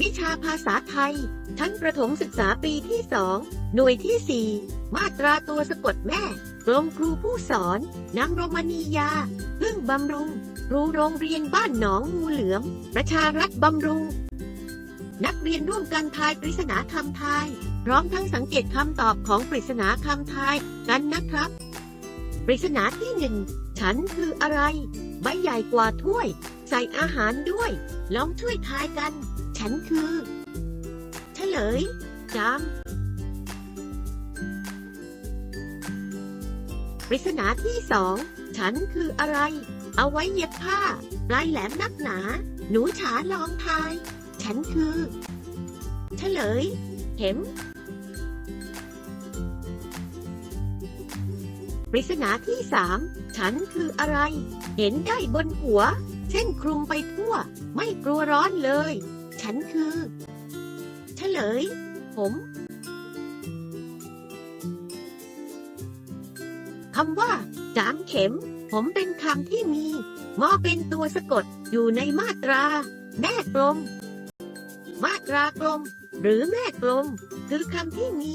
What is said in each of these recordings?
วิชาภาษาไทย ชั้นประถมศึกษาปีที่สอง หน่วยที่สี่มาตราตัวสะกดแม่กรมครูผู้สอน นางโรมานียา พึ่งบำรุง ครูโรงเรียนบ้านหนองงูเหลือม ประชารัฐบำรุง นักเรียนร่วมกันทายปริศนาคำทาย พร้อมทั้งสังเกตคำตอบของปริศนาคำทายกันนะครับ ปริศนาที่หนึ่งฉันคืออะไร ใบใหญ่กว่าถ้วย ใส่อาหารด้วย ลองช่วยทายกัน ฉันคือเฉลยจามปริศนาที่สอง ฉันคืออะไร เอาไว้เย็บผ้าปลายแหลมนักหนา หนูฉาลองทาย ฉันคือเฉลย เข็มปริศนาที่สาม ฉันคืออะไร เห็นได้บนหัวเส้นคลุมไปทั่ว ไม่กลัวร้อนเลย ฉันคือเฉลย ผมคำว่าจามเข็ม ผมเป็นคำที่มีมอเป็นตัวสะกดอยู่ในมาตรา แม่กลม มาตรากลม หรือแม่กลม คือคำที่มี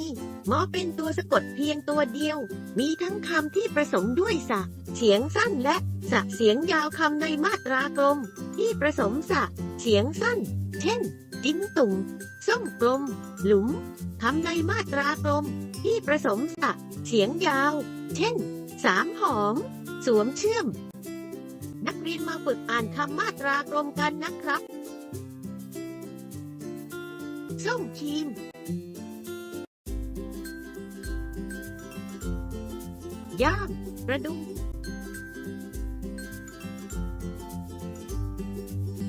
มอเป็นตัวสะกดเพียงตัวเดียว มีทั้งคำที่ผสมด้วยสะ เสียงสั้นและสะเสียงยาวคำในมาตรากลม ที่ผสมสะ เสียงสั้น เช่น จิ้นตุ่มส้มกลม หลุมคำในมาตรากลม ที่ผสมสะเสียงยาว เช่น สามหอม สวมเชื่อม นักเรียนมาฝึกอ่านคำมาตรากลมกันนะครับ ส้มครีมย่ามกระดุม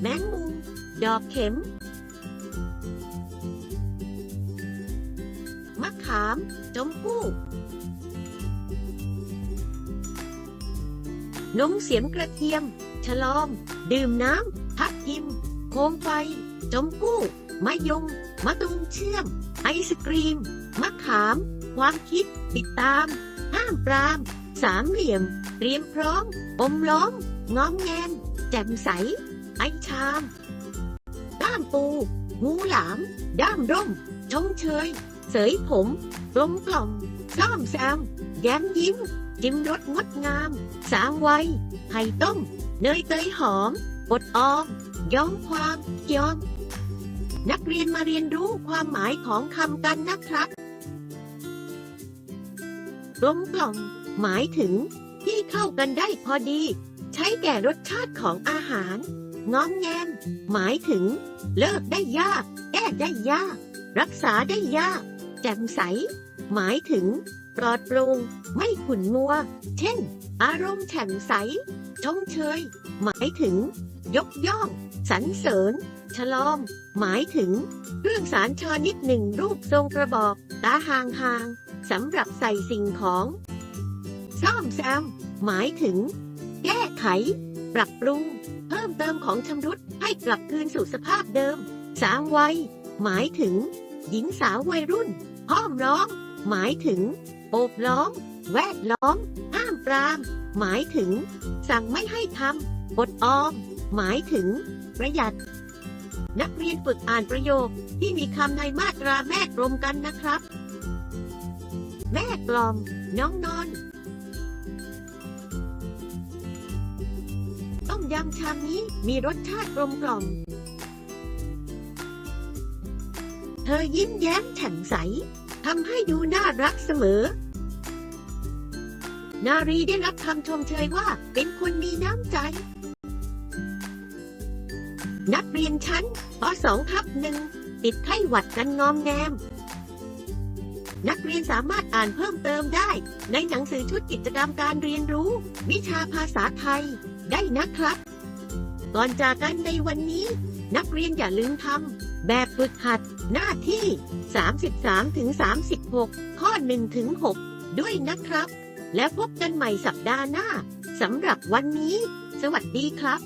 แมงมุม ดอกเข็ม มะขาม จมพู่นมเสียมกระเทียม ฉลอม ดื่มน้ำ ทับทิม โคมไฟ จมพู่มะยง มะตุงเชื่อม ไอศกรีม มะขาม ความคิด ติดตาม ห้ามปราม สามเหลี่ยม เตรียมพร้อม อมล้อม ง้อมแงมแจ่มใส ไอชามามปูงูหลาม ด้ามร่มชมเชย เสยผมกลมกล่อมซ่อมแซม แย้มยิ้ม จิ้มรสงดงาม สางไวไข่ต้ม เนยเตยหอมบดออมย้อมความยอม นักเรียนมาเรียนรู้ความหมายของคำกันนะครับกลมกล่อม หมายถึงที่เข้ากันได้พอดี ช้แก่รสชาติของอาหารงอมแงมหมายถึง เลิกได้ยาก แก้ได้ยาก รักษาได้ยาก แจ่มใส หมายถึง ปลอดโปร่งไม่ขุ่นมัว เช่น อารมณ์แฉ่มใส ชมเชย หมายถึง ยกย่อง สรรเสริญ ฉลอมหมายถึง เครื่องสารชอนิดหนึ่งรูปทรงกระบอก ตาห่างห่างๆสำหรับใส่สิ่งของ ซ่อมแซมหมายถึง แก้ไข ปรับปรุง เพิ่มเติมของชำรุดให้กลับคืนสู่สภาพเดิม สางวัย หมายถึง หญิงสาววัยรุ่นห้อมล้อม หมายถึง โอบล้อม แวดล้อม ห้ามปราม หมายถึง สั่งไม่ให้ทำอดออม หมายถึง ประหยัด นักเรียนฝึกอ่านประโยคที่มีคำในมาตราแม่กลมกันนะครับ แม่กลอม น้องนอน ยำชามนี้มีรสชาติกลมกล่อม เธอยิ้มแย้มแฉ่มใสทำให้ดูน่ารักเสมอ นารีได้รับคำชมเชยว่าเป็นคนมีน้ำใจ นักเรียนชั้นป .2 ทับหนึ่งติดไข้หวัดกันงอมแงม นักเรียนสามารถอ่านเพิ่มเติมได้ ในหนังสือชุดกิจกรรมการเรียนรู้ วิชาภาษาไทย ได้นะครับ ก่อนจากกันในวันนี้ นักเรียนอย่าลืมทำแบบฝึกหัด หน้าที่ 33ถึง36ข้อ1ถึง6ด้วยนะครับ แล้วพบกันใหม่สัปดาห์หน้าสำหรับวันนี้ สวัสดีครับ